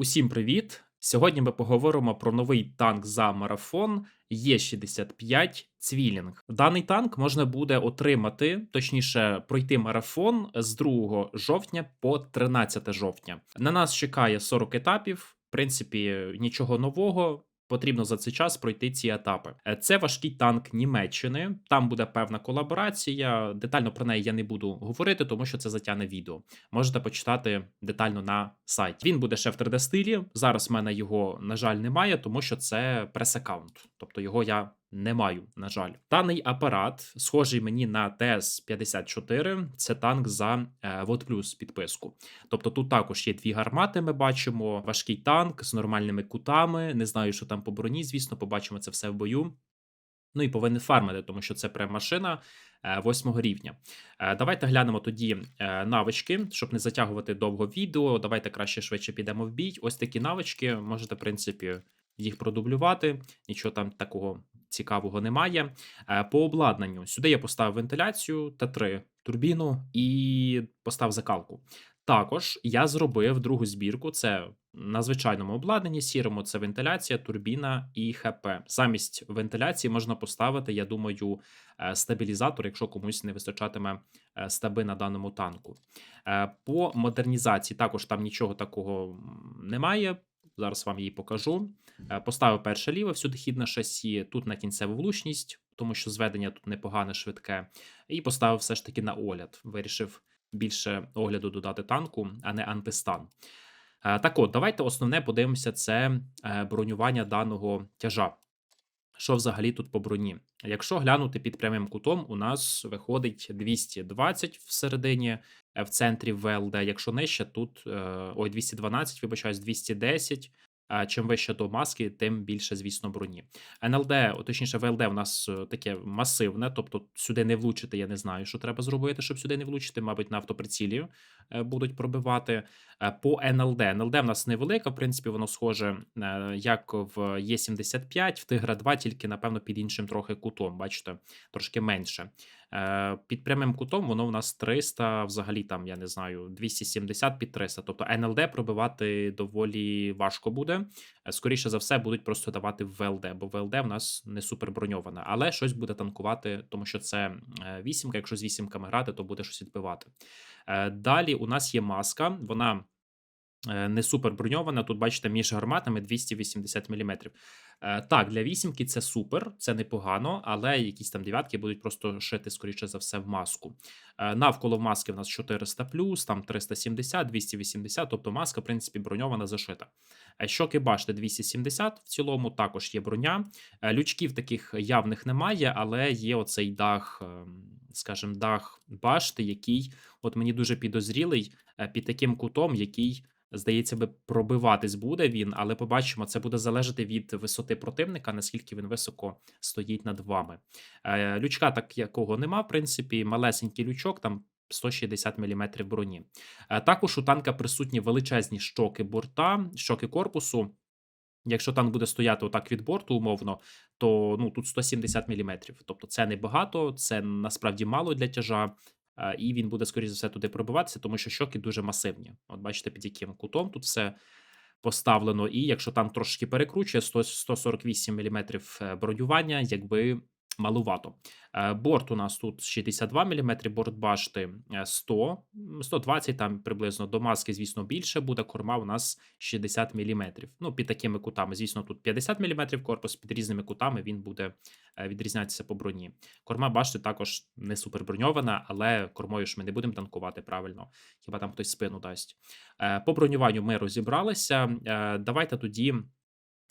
Усім привіт! Сьогодні ми поговоримо про новий танк за марафон Є65 Цвілінг. Даний танк можна буде отримати, точніше, пройти марафон з 2 жовтня по 13 жовтня. На нас чекає 40 етапів. В принципі, нічого нового. Потрібно за цей час пройти ці етапи. Е, Це важкий танк Німеччини. Там буде певна колаборація. Детально про неї я не буду говорити, тому що це затягне відео. Можете почитати детально на сайті. Він буде ще в 3D стилі. Зараз в мене його, на жаль, немає, тому що це прес-аккаунт. Тобто його я не маю, на жаль. Даний апарат, схожий мені на ТС-54, це танк за е, Плюс підписку. Тобто тут також є дві гармати. Ми бачимо важкий танк з нормальними кутами. Не знаю, що там по броні. Звісно, побачимо це все в бою. Ну і повинен фармити, тому що це прям машина е, восьмого рівня. Е, Давайте глянемо тоді е, навички, щоб не затягувати довго відео. Давайте краще швидше підемо в бій. Ось такі навички. Можете, в принципі, їх продублювати. Нічого там такого цікавого немає. Е, По обладнанню сюди я поставив вентиляцію Т3 турбіну і поставив закалку. Також я зробив другу збірку. Це на звичайному обладнанні сірому. Це вентиляція, турбіна і ХП. Замість вентиляції можна поставити, я думаю, е, стабілізатор, якщо комусь не вистачатиме е, стаби на даному танку. По модернізації також там нічого такого немає. Зараз вам її покажу. Е, Поставив перше ліве на шасі, тут на кінцеву влучність, тому що зведення тут непогане, швидке. І поставив все ж таки на огляд. Вирішив більше огляду додати танку, а не антистан. Е, Так от, давайте основне подивимося: це е, бронювання даного тяжа. Що взагалі тут по броні? Якщо глянути під прямим кутом, у нас виходить 220 всередині, е, в центрі ВЛД. Якщо нижче, тут е, ой, 212, вибачаюсь, 210. Чим вище до маски, тим більше, звісно, броні. НЛД, точніше, ВЛД у нас е, таке масивне, тобто сюди не влучити, я не знаю, що треба зробити, щоб сюди не влучити. Мабуть, на автоприцілі е, будуть пробивати. Е, По НЛД. НЛД в нас невелика, в принципі, воно схоже як в Є75, в Тигра 2, тільки, напевно, під іншим трохи кутом. Бачите, трошки менше. Е, Під прямим кутом воно в нас 300, взагалі там, я не знаю, 270 під 300. Тобто НЛД пробивати доволі важко буде. Е, Скоріше за все, будуть просто давати в ВЛД, бо ВЛД в нас не супер броньована, але щось буде танкувати, тому що це е, вісімка. Якщо з вісімками грати, то буде щось відбивати. Далі у нас є маска, вона. Е, Не супер броньована. Тут бачите, між гарматами 280 мм. Так, для вісімки це супер, це непогано, але якісь там дев'ятки будуть просто шити, скоріше за все, в маску. Е, Навколо маски в нас 400 там 370, 280, тобто маска, в принципі, броньована зашита. Е, Щоки башти 270, в цілому також є броня. Е, Лючків таких явних немає, але є оцей дах, ем, скажімо, дах башти, який от мені дуже підозрілий е, під таким кутом, який. Здається, би пробиватись буде він, але побачимо, це буде залежати від висоти противника, наскільки він високо стоїть над вами. Е, Лючка так якого нема, в принципі, малесенький лючок, там 160 мм броні. Е, Також у танка присутні величезні щоки борта, щоки корпусу. Якщо танк буде стояти отак від борту, умовно, то ну тут 170 мм. Тобто це небагато, це насправді мало для тяжа. Е, І він буде, скоріше за все, туди пробиватися, тому що щоки дуже масивні. От бачите, під яким кутом тут все поставлено. І якщо там трошки перекручує 100, 148 мм бронювання, якби малувато. Е, Борт у нас тут 62 мм, борт башти е, 100, м, 120 там приблизно до маски, звісно, більше буде. Корма у нас 60 мм. Ну, під такими кутами, звісно, тут 50 мм корпус, під різними кутами він буде е, відрізнятися по броні. Корма башти також не супер броньована, але кормою ж ми не будемо танкувати правильно. Хіба там хтось спину дасть. Е, По бронюванню ми розібралися. Е, Давайте тоді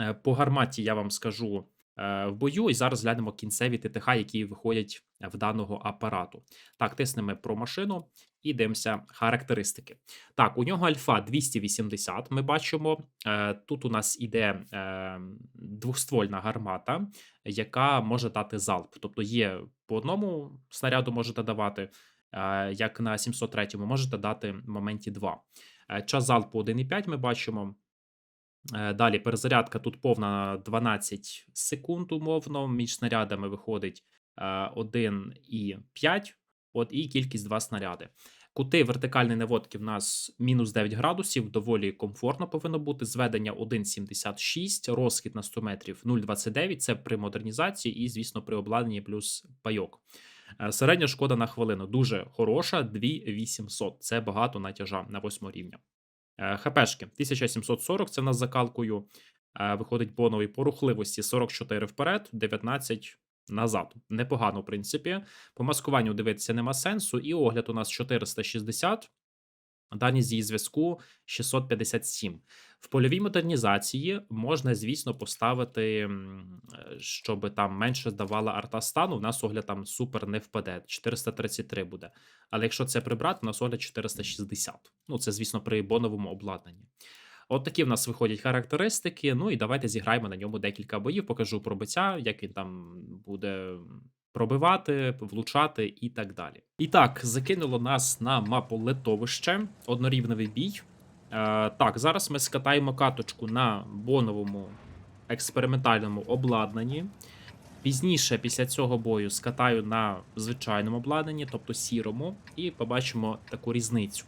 е, по гарматі я вам скажу е, в бою, і зараз глянемо кінцеві ТТХ, які виходять в даного апарату. Так, тиснемо про машину і дивимося характеристики. Так, у нього альфа 280. Ми бачимо. Е, Тут у нас іде е, двохствольна гармата, яка може дати залп. Тобто є по одному снаряду можете давати, е, як на 703-му можете дати в моменті 2. Е, Час залпу 1,5 ми бачимо. Е, Далі перезарядка тут повна 12 секунд, умовно. Між снарядами виходить е, 1,5. От і кількість 2 снаряди. Кути вертикальної наводки в нас мінус 9 градусів, доволі комфортно повинно бути. Зведення 1,76, розхід на 100 метрів 0,29. Це при модернізації і, звісно, при обладнанні плюс пайок. Е, Середня шкода на хвилину дуже хороша, 2800. Це багато натяжа на 8 рівня. Е, ХПшки 1740, це в нас закалкою. Е, Виходить боновий по рухливості 44 вперед, 19 назад. Непогано, в принципі. По маскуванню дивитися нема сенсу. І огляд у нас 460. Дальність її зв'язку 657. В польовій модернізації можна, звісно, поставити, е, щоб там менше давала арта стану. У нас огляд там супер не впаде. 433 буде. Але якщо це прибрати, у нас огляд 460. Ну, це, звісно, при боновому обладнанні. От такі в нас виходять характеристики. Ну і давайте зіграємо на ньому декілька боїв. Покажу пробиття, як він там буде пробивати, влучати і так далі. І так, закинуло нас на мапу летовище, однорівневий бій. Е, так, зараз ми скатаємо каточку на боновому експериментальному обладнанні. Пізніше, після цього бою, скатаю на звичайному обладнанні, тобто сірому, і побачимо таку різницю.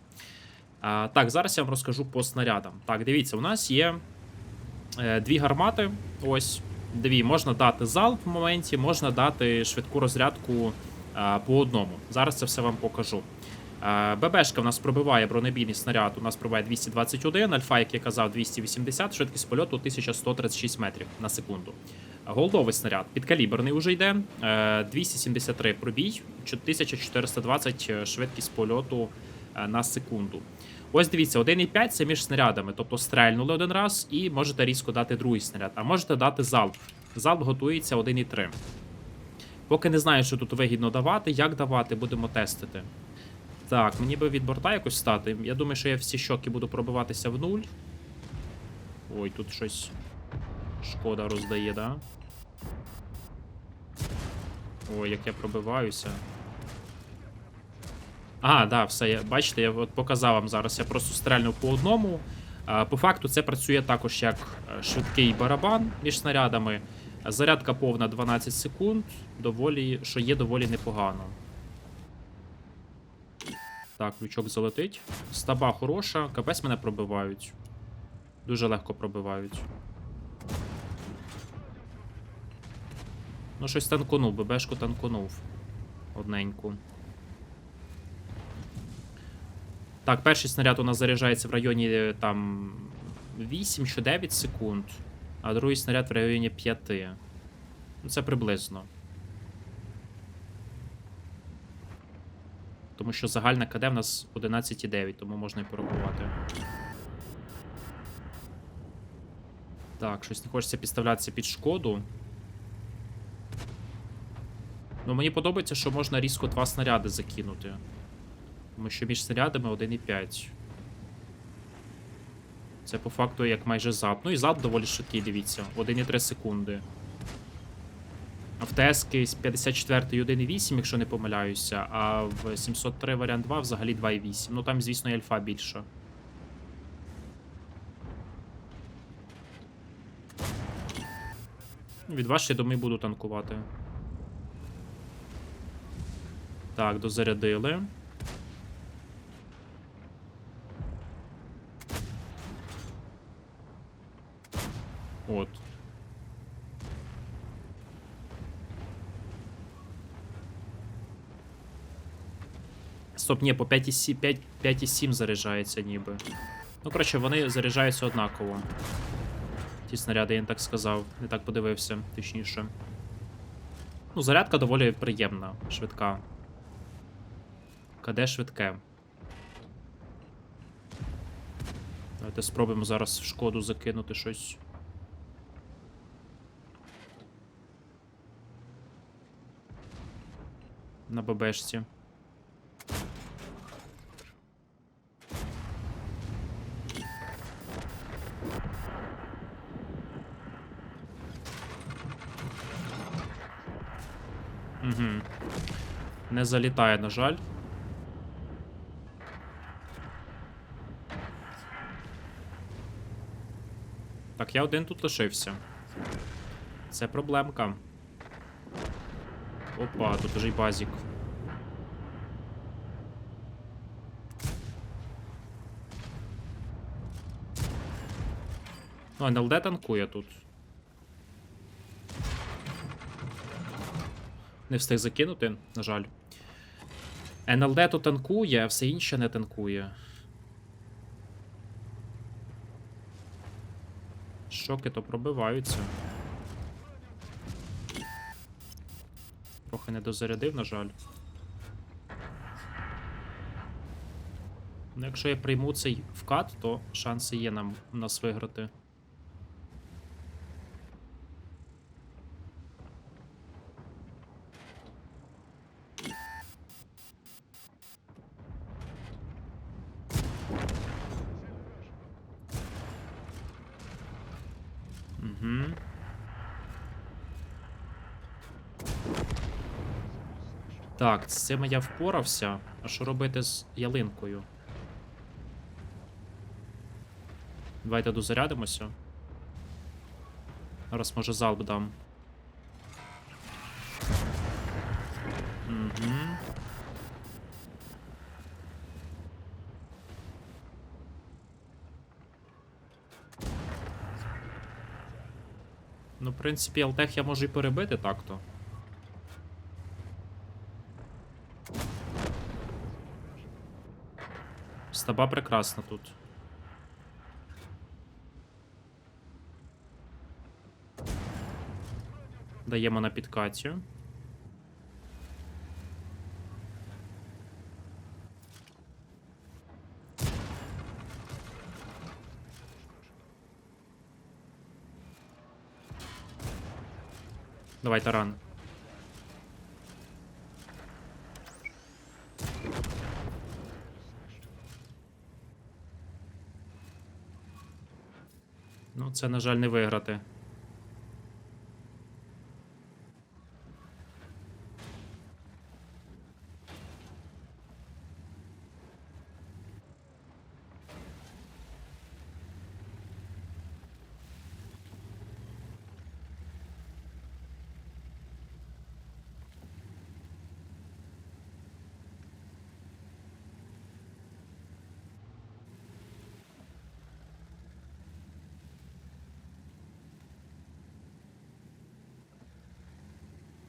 А, так, зараз я вам розкажу по снарядам. Так, дивіться, у нас є е, дві гармати. Ось дві. Можна дати залп в моменті, можна дати швидку розрядку е, по одному. Зараз це все вам покажу. Е, ББшка в нас пробиває бронебійний снаряд. У нас пробиває 221, альфа, як я казав, 280, швидкість польоту 1136 метрів на секунду. Голдовий снаряд підкаліберний уже йде. е, 273 пробій, 1420 швидкість польоту е, на секунду. Ось дивіться, 1,5 це між снарядами, тобто стрельнули один раз і можете різко дати другий снаряд, а можете дати залп. Залп готується 1,3. Поки не знаю, що тут вигідно давати, як давати, будемо тестити. Так, мені би від борта якось стати. Я думаю, що я всі щоки буду пробиватися в нуль. Ой, тут щось шкода роздає, да? Ой, як я пробиваюся. А, да, все, я, бачите, я от показав вам зараз. Я просто стрельнув по одному. По факту це працює також як е, швидкий барабан між снарядами. Зарядка повна 12 секунд, доволі, що є доволі непогано. Так, лючок залетить. Стаба хороша, капець мене пробивають. Дуже легко пробивають. Ну, щось танконув, ББшку танконув. Одненьку. Так, перший снаряд у нас заряджається в районі е, там 8 чи 9 секунд, а другий снаряд в районі 5. Ну, це приблизно. Тому що загальна КД в нас 11,9, тому можна і порахувати. Так, щось не хочеться підставлятися під шкоду. Ну, мені подобається, що можна різко два снаряди закинути. Тому що між снарядами 1,5. Це по факту як майже зап. Ну і зап доволі швидкий, дивіться. 1,3 секунди. А в ТСки з 54 1,8, якщо не помиляюся, а в 703 варіант 2 взагалі 2,8. Ну там, звісно, і альфа більша. Від вас, я думаю, буду танкувати. Так, дозарядили. От. Стоп, ні, по 5,7 5 5,7 заряджається ніби. Ну, коротше, вони заряджаються однаково. Ті снаряди, я не так сказав, не так подивився, точніше. Ну, зарядка доволі приємна, швидка. КД швидке. Давайте спробуємо зараз в шкоду закинути щось. На ББшці. Угу. Не залітає, на жаль. Так, я один тут лишився. Це проблемка. Опа, тут уже й базік. Ну, НЛД танкує тут. Не встиг закинути, на жаль. НЛД тут танкує, а все інше не танкує. Шоки то пробиваються. Трохи не дозарядив, на жаль. Ну, якщо я прийму цей вкат, то шанси є нам нас виграти. Угу. Так, з цим я впорався. А що робити з ялинкою? Давайте дозарядимося. Зараз може залп дам. Угу. Ну, в принципі, Алтех я можу і перебити так-то. Стаба прекрасна тут. Даємо на підкаті. Давай, таран. Ну, це, на жаль, не виграти.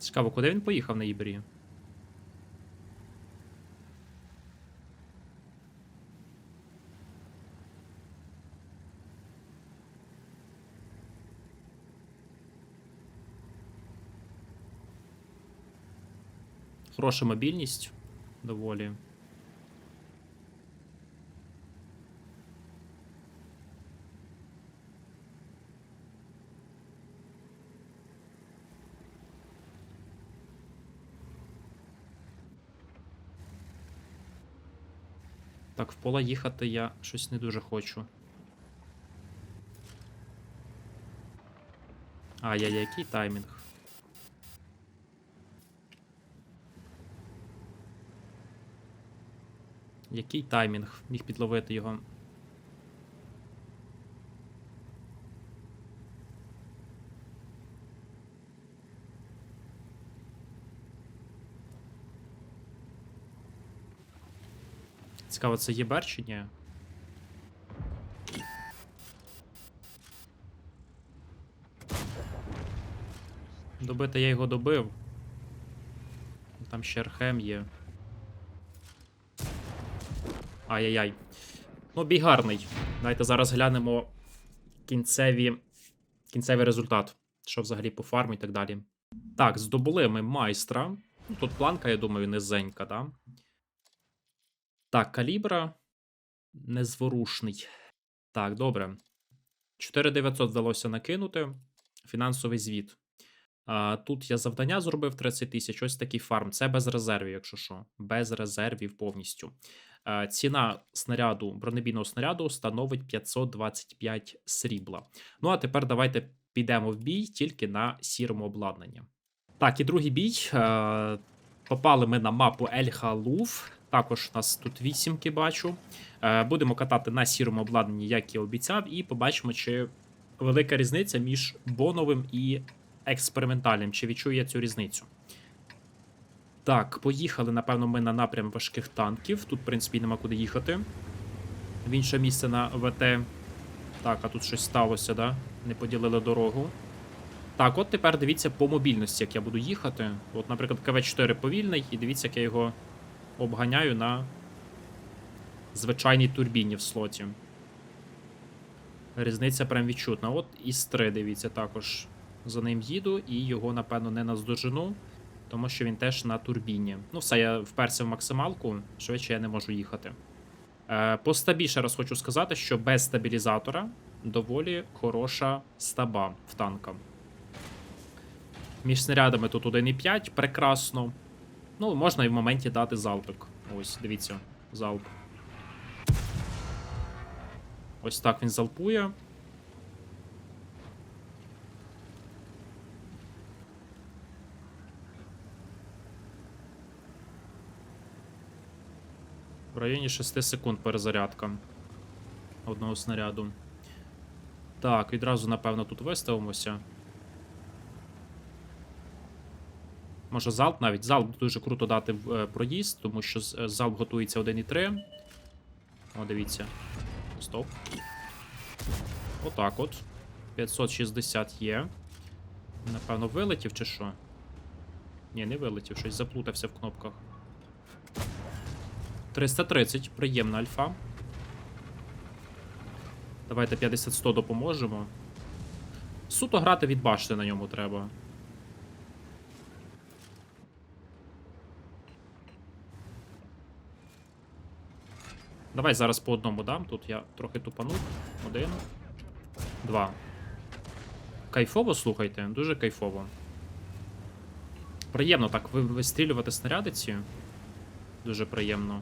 Цікаво, куди він поїхав на Ібері? Хороша мобільність доволі. Поле їхати я щось не дуже хочу. Ай я який таймінг. Який таймінг міг підловити його? Цікаво, це ЄБР чи ні? Добити я його добив. Там ще Архем є. Ай-яй-яй. Ну, бій гарний. Давайте зараз глянемо кінцеві, кінцевий результат. Що взагалі по фарму і так далі. Так, здобули ми майстра. Ну, Тут планка, я думаю, низенька, да? Так, калібра незворушний. Так, добре. 4900 вдалося накинути. Фінансовий звіт. А, тут я завдання зробив 30 тисяч. Ось такий фарм. Це без резервів, якщо що. Без резервів повністю. А, ціна снаряду, бронебійного снаряду становить 525 срібла. Ну, а тепер давайте підемо в бій тільки на сірому обладнанні. Так, і другий бій. Е, попали ми на мапу Ель-Халуф. Також у нас тут вісімки бачу. Е, Будемо катати на сірому обладнанні, як і обіцяв, і побачимо, чи велика різниця між боновим і експериментальним. Чи відчую я цю різницю? Так, поїхали, напевно, ми на напрям важких танків. Тут, в принципі, нема куди їхати. В інше місце на ВТ. Так, а тут щось сталося, да? Не поділили дорогу. Так, от тепер дивіться по мобільності, як я буду їхати. От, наприклад, КВ-4 повільний, і дивіться, як я його обганяю на звичайній турбіні в слоті. Різниця прям відчутна. От із 3, дивіться, також за ним їду, і його, напевно, не наздожену, тому що він теж на турбіні. Ну, все, я вперся в максималку, швидше я не можу їхати. Е, по стабі ще раз хочу сказати, що без стабілізатора доволі хороша стаба в танка. Між снарядами тут 1,5, прекрасно. Ну, можна і в моменті дати залпик. Ось, дивіться, залп. Ось так він залпує. В районі 6 секунд перезарядка одного снаряду. Так, відразу, напевно, тут виставимося. Може залп навіть. Залп дуже круто дати в е, проїзд, тому що е, залп готується 1,3. О, дивіться. Стоп. Отак от. 560 є. Напевно, вилетів чи що? Ні, не вилетів, щось заплутався в кнопках. 330, приємна альфа. Давайте 50-100 допоможемо. Суто грати від башти на ньому треба. Давай зараз по одному дам. Тут я трохи тупанув. Один. Два. Кайфово, слухайте, дуже кайфово. Приємно так вистрілювати снаряди ці. Дуже приємно.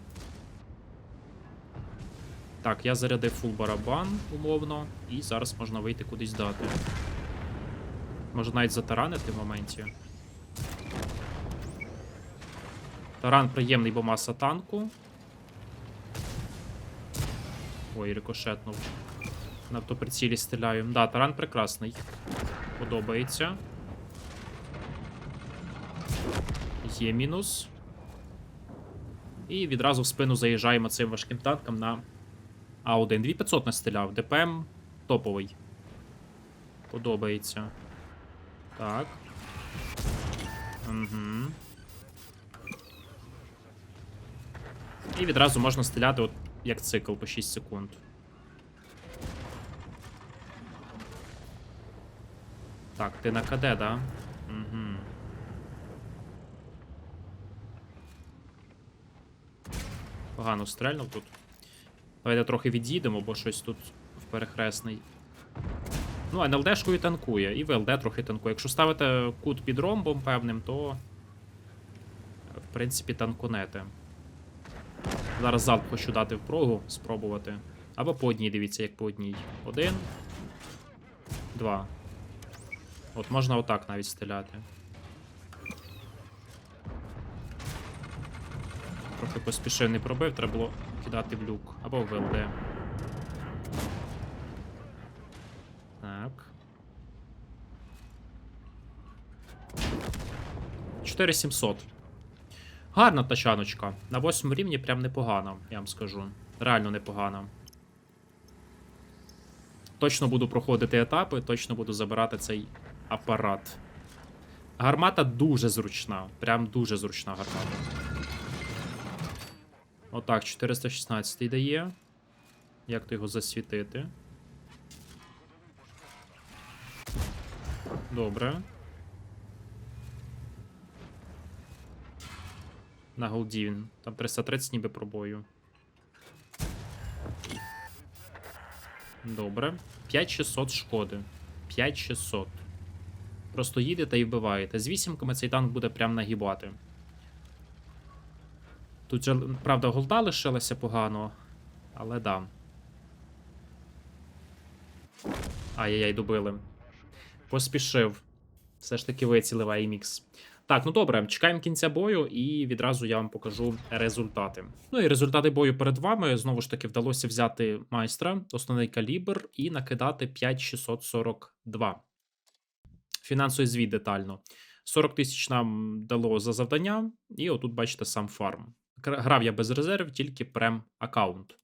Так, я зарядив фул барабан, умовно, і зараз можна вийти кудись дати. Може навіть затаранити в моменті. Таран приємний, бо маса танку. Ой, рикошетнув. На автоприцілі стріляю. Да, таран прекрасний. Подобається. Є мінус. І відразу в спину заїжджаємо цим важким танком на А1. 2500 настріляв. ДПМ топовий. Подобається. Так. Угу. І відразу можна стріляти от як цикл по 6 секунд. Так, ти на КД, да? Угу. Погано стрельнув тут. Давайте трохи від'їдемо, бо щось тут в перехресний. Ну, НЛДшкою танкує, і ВЛД трохи танкує. Якщо ставите кут під ромбом певним, то. В принципі, танкунете. Зараз залп хочу дати в прогу, спробувати. Або по одній, дивіться, як по одній. Один. Два. От можна отак навіть стріляти. Трохи поспішив, не пробив, треба було кидати в люк. Або в ВЛД. Так. 4700. Гарна тачаночка. На 8 рівні прям непогано, я вам скажу. Реально непогано. Точно буду проходити етапи, точно буду забирати цей апарат. Гармата дуже зручна. Прям дуже зручна гармата. Отак, 416 дає. Як то його засвітити? Добре. На голді він. Там 330 ніби пробою. Добре. 5600 шкоди. 5600. Просто їдете і вбиваєте. З вісімками цей танк буде прям нагибати. Тут же, правда, голда лишилася погано, але да. Ай-яй-яй, добили. Поспішив. Все ж таки вицілив AMX. Так, ну добре, чекаємо кінця бою, і відразу я вам покажу результати. Ну і результати бою перед вами. Знову ж таки, вдалося взяти майстра, основний калібр, і накидати 5642. Фінансовий звіт детально. 40 тисяч нам дало за завдання, і отут бачите сам фарм. Грав я без резерв, тільки прем аккаунт.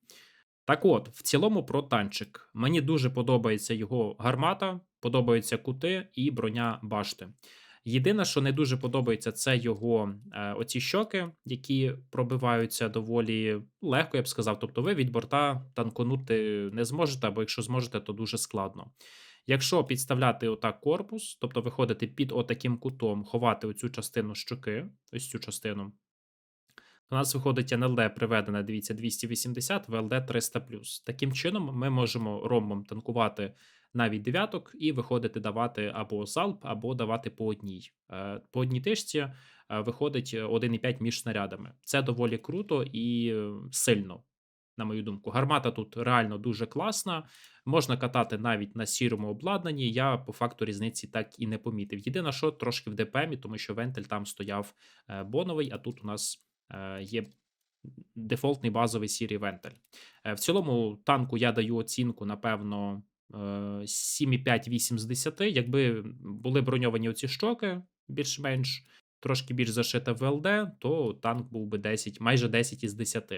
Так от, в цілому про танчик. Мені дуже подобається його гармата, подобаються кути і броня башти. Єдине, що не дуже подобається, це його е, оці щоки, які пробиваються доволі легко, я б сказав. Тобто ви від борта танконути не зможете, або якщо зможете, то дуже складно. Якщо підставляти отак корпус, тобто виходити під отаким кутом, ховати оцю частину щоки, ось цю частину, у нас виходить НЛД приведене, дивіться, 280, ВЛД 300 Таким чином, ми можемо ромбом танкувати навіть дев'яток і виходити давати або залп, або давати по одній. Е, По одній тишці е, виходить 1,5 між снарядами. Це доволі круто і е, сильно, на мою думку. Гармата тут реально дуже класна. Можна катати навіть на сірому обладнанні. Я по факту різниці так і не помітив. Єдине, що трошки в ДПМі, тому що вентиль там стояв е, боновий, а тут у нас е, є дефолтний базовий сірий вентиль. Е, В цілому танку я даю оцінку, напевно, е, 7,5-8 з 10. Якби були броньовані оці щоки, більш-менш трошки більш зашита ВЛД, то танк був би 10, майже 10 із 10.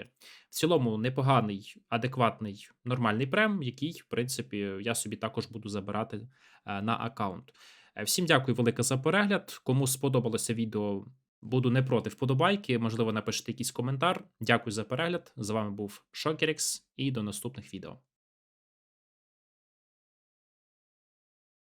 В цілому непоганий, адекватний, нормальний прем, який, в принципі, я собі також буду забирати е, на аккаунт. Е, Всім дякую велике за перегляд. Кому сподобалося відео, буду не проти вподобайки. Можливо, напишіть якийсь коментар. Дякую за перегляд. З вами був Шокерікс і до наступних відео.